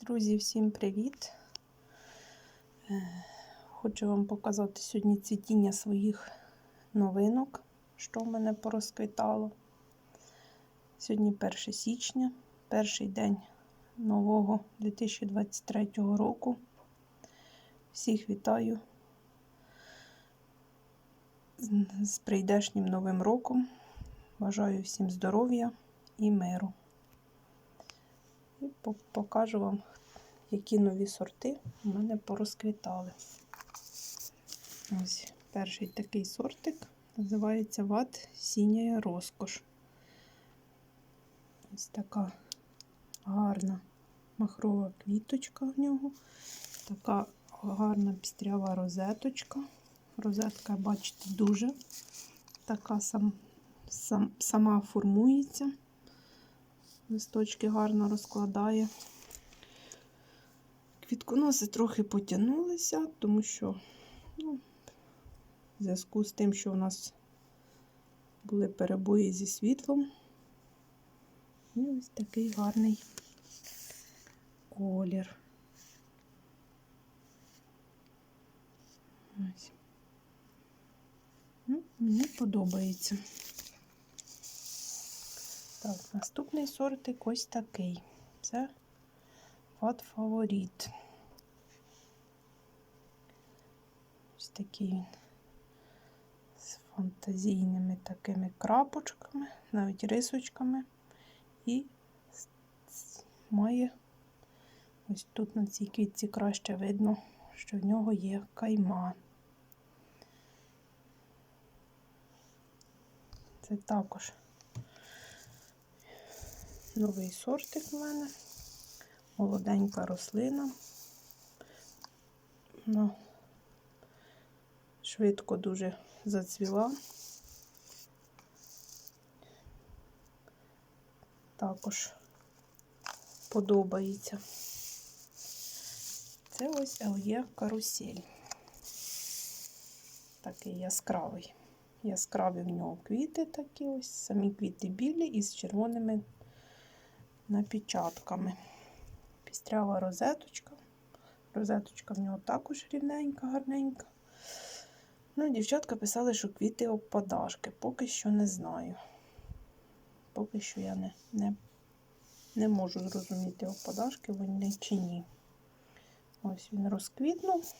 Друзі, всім привіт! Е, Хочу вам показати сьогодні цвітіння своїх новинок, що в мене порозквітало. Сьогодні 1 січня, перший день нового 2023 року. Всіх вітаю з- з прийдешнім новим роком. Бажаю всім здоров'я і миру. І покажу вам, які нові сорти у мене порозквітали. Ось перший такий сортик називається ват сіняя розкош. Ось така гарна махрова квіточка в нього, така гарна пістрява розеточка. Розетка, бачите, дуже така сам, сам, сама формується листочки гарно розкладає. Квітконоси трохи потягнулися, тому що ну, в зв'язку з тим, що у нас були перебої зі світлом. І ось такий гарний колір. Ось. Ну, мені подобається. Так, наступний сортик ось такий. Це от фаворит. Ось такий він з фантазійними такими крапочками, навіть рисочками. І має ось тут на цій квітці краще видно, що в нього є кайма. Це також новий сортик в мене. Молоденька рослина. Ну, швидко дуже зацвіла. Також подобається. Це ось ЛЄ карусель. Такий яскравий. Яскраві в нього квіти такі ось, самі квіти білі із червоними напечатками. Пістрява розеточка. Розеточка в нього також рівненька, гарненька. Ну, дівчатка писали, що квіти обпадашки. Поки що не знаю. Поки що я не, не, не можу зрозуміти, обпадашки вони чи ні. Ось він розквітнув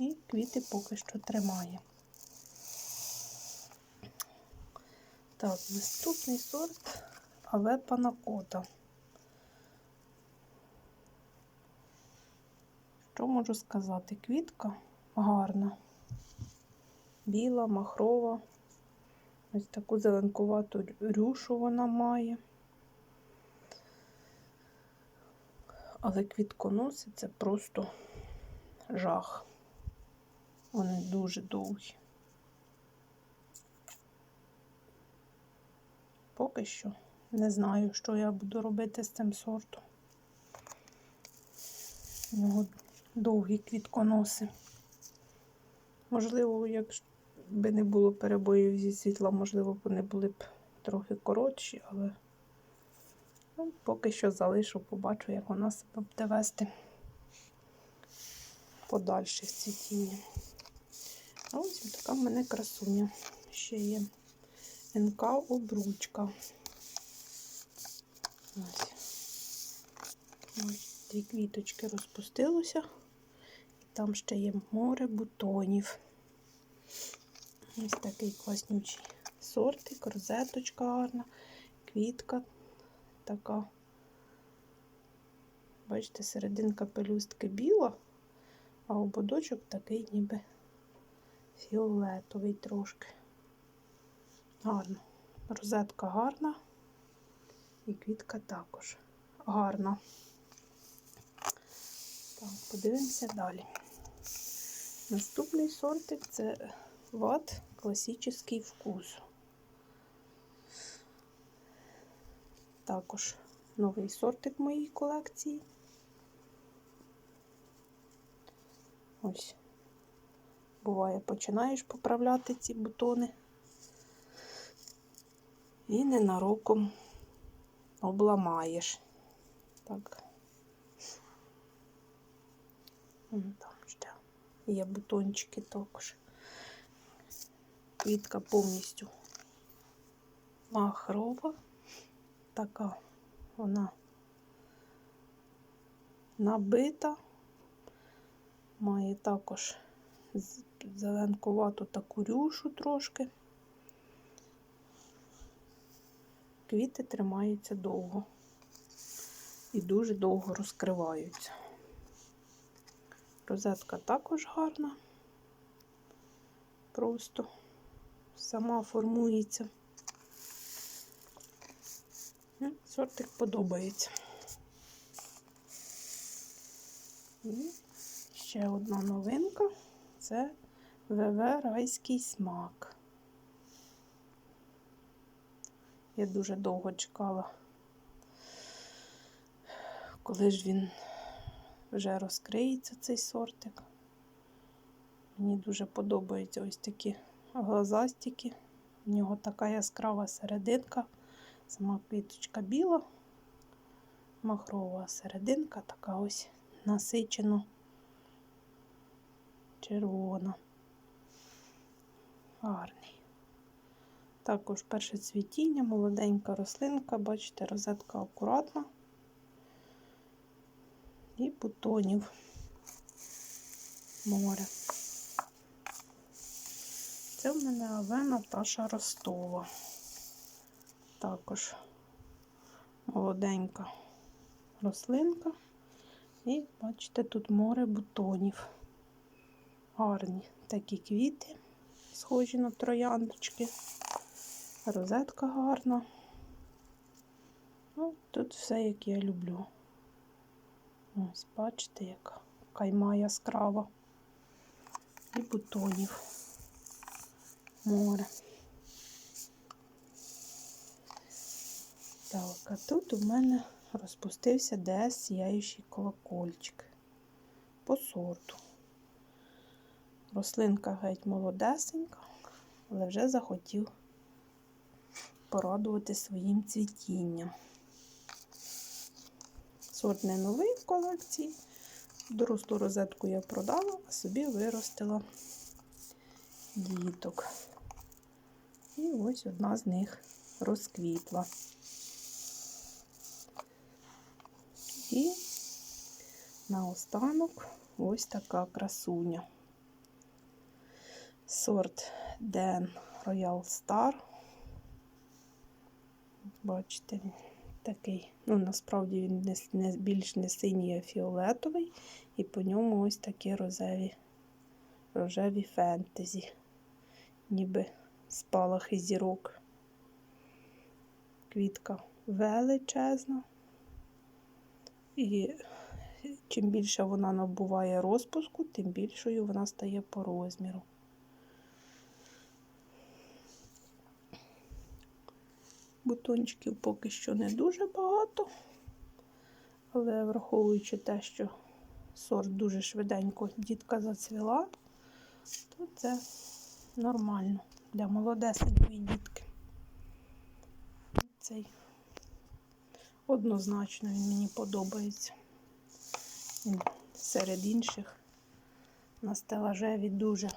і квіти поки що тримає. Так, наступний сорт Аве Панакота. Що можу сказати? Квітка гарна, біла, махрова. Ось таку зеленкувату рюшу вона має. Але квітконоси це просто жах. Вони дуже довгі. Поки що не знаю, що я буду робити з цим сортом. У нього довгі квітконоси. Можливо, якби не було перебоїв зі світла, можливо, вони були б трохи коротші, але ну, поки що залишу, побачу, як вона себе буде вести подальше в цвітіння. Ось така в мене красуня. Ще є НК обручка. Ось. Ось дві квіточки розпустилося. Там ще є море бутонів. Ось такий класнючий сортик, розеточка гарна, квітка така. Бачите, серединка пелюстки біла, а ободочок такий ніби фіолетовий трошки. Гарно. Розетка гарна. І квітка також гарна. Так, подивимося далі. Наступний сортик це ват класичний вкус. Також новий сортик моїй колекції. Ось. Буває, починаєш поправляти ці бутони і ненароком обламаєш. Так, ще є бутончики також. Квітка повністю махрова. Така вона набита. Має також зеленкувату таку рюшу трошки. Квіти тримаються довго і дуже довго розкриваються. Розетка також гарна, просто сама формується. Ну, Сортик подобається. І ще одна новинка це ВВ райський смак. Я дуже довго чекала, коли ж він вже розкриється цей сортик. Мені дуже подобаються ось такі глазастики. В нього така яскрава серединка. Сама квіточка біла, махрова серединка така ось насичено червона. Гарний. Також перше цвітіння, молоденька рослинка, бачите, розетка акуратна. І бутонів море. Це в мене авена Таша Ростова. Також молоденька рослинка. І бачите, тут море бутонів. Гарні такі квіти, схожі на трояндочки. Розетка гарна. Ну, тут все, як я люблю. Ось, бачите, яка кайма яскрава. І бутонів. Море. Так, а тут у мене розпустився ДС сіяючий колокольчик по сорту. Рослинка геть молодесенька, але вже захотів порадувати своїм цвітінням. Сорт не новий в колекції. Дорослу розетку я продала, а собі виростила діток. І ось одна з них розквітла. І наостанок ось така красуня. Сорт Den Royal Star. Бачите, такий, ну, насправді він не, не, більш не синій, а фіолетовий, і по ньому ось такі рожеві, рожеві фентезі, ніби спалахи зірок. Квітка величезна. І чим більше вона набуває розпуску, тим більшою вона стає по розміру. Бутончиків поки що не дуже багато, але враховуючи те, що сорт дуже швиденько дітка зацвіла, то це нормально для молодесенької дітки. Цей однозначно він мені подобається. Серед інших на стелажеві дуже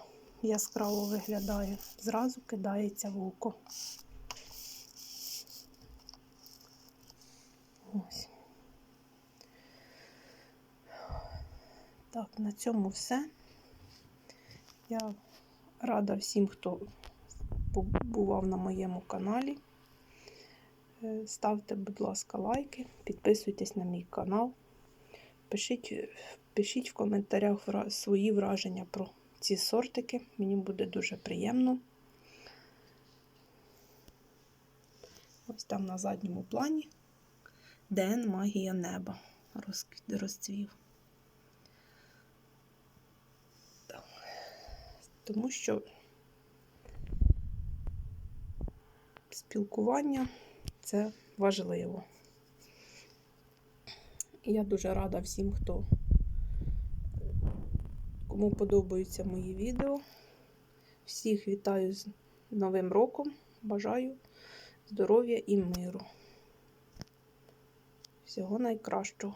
яскраво виглядає. Зразу кидається в око. Ось. Так, на цьому все. Я рада всім, хто побував на моєму каналі. Е, Ставте, будь ласка, лайки, підписуйтесь на мій канал. Пишіть, пишіть в коментарях свої враження про ці сортики. Мені буде дуже приємно. Ось там на задньому плані Ден магія неба розцвів. Тому що спілкування це важливо. Я дуже рада всім, хто кому подобаються мої відео. Всіх вітаю з Новим роком. Бажаю здоров'я і миру. Всього найкращого.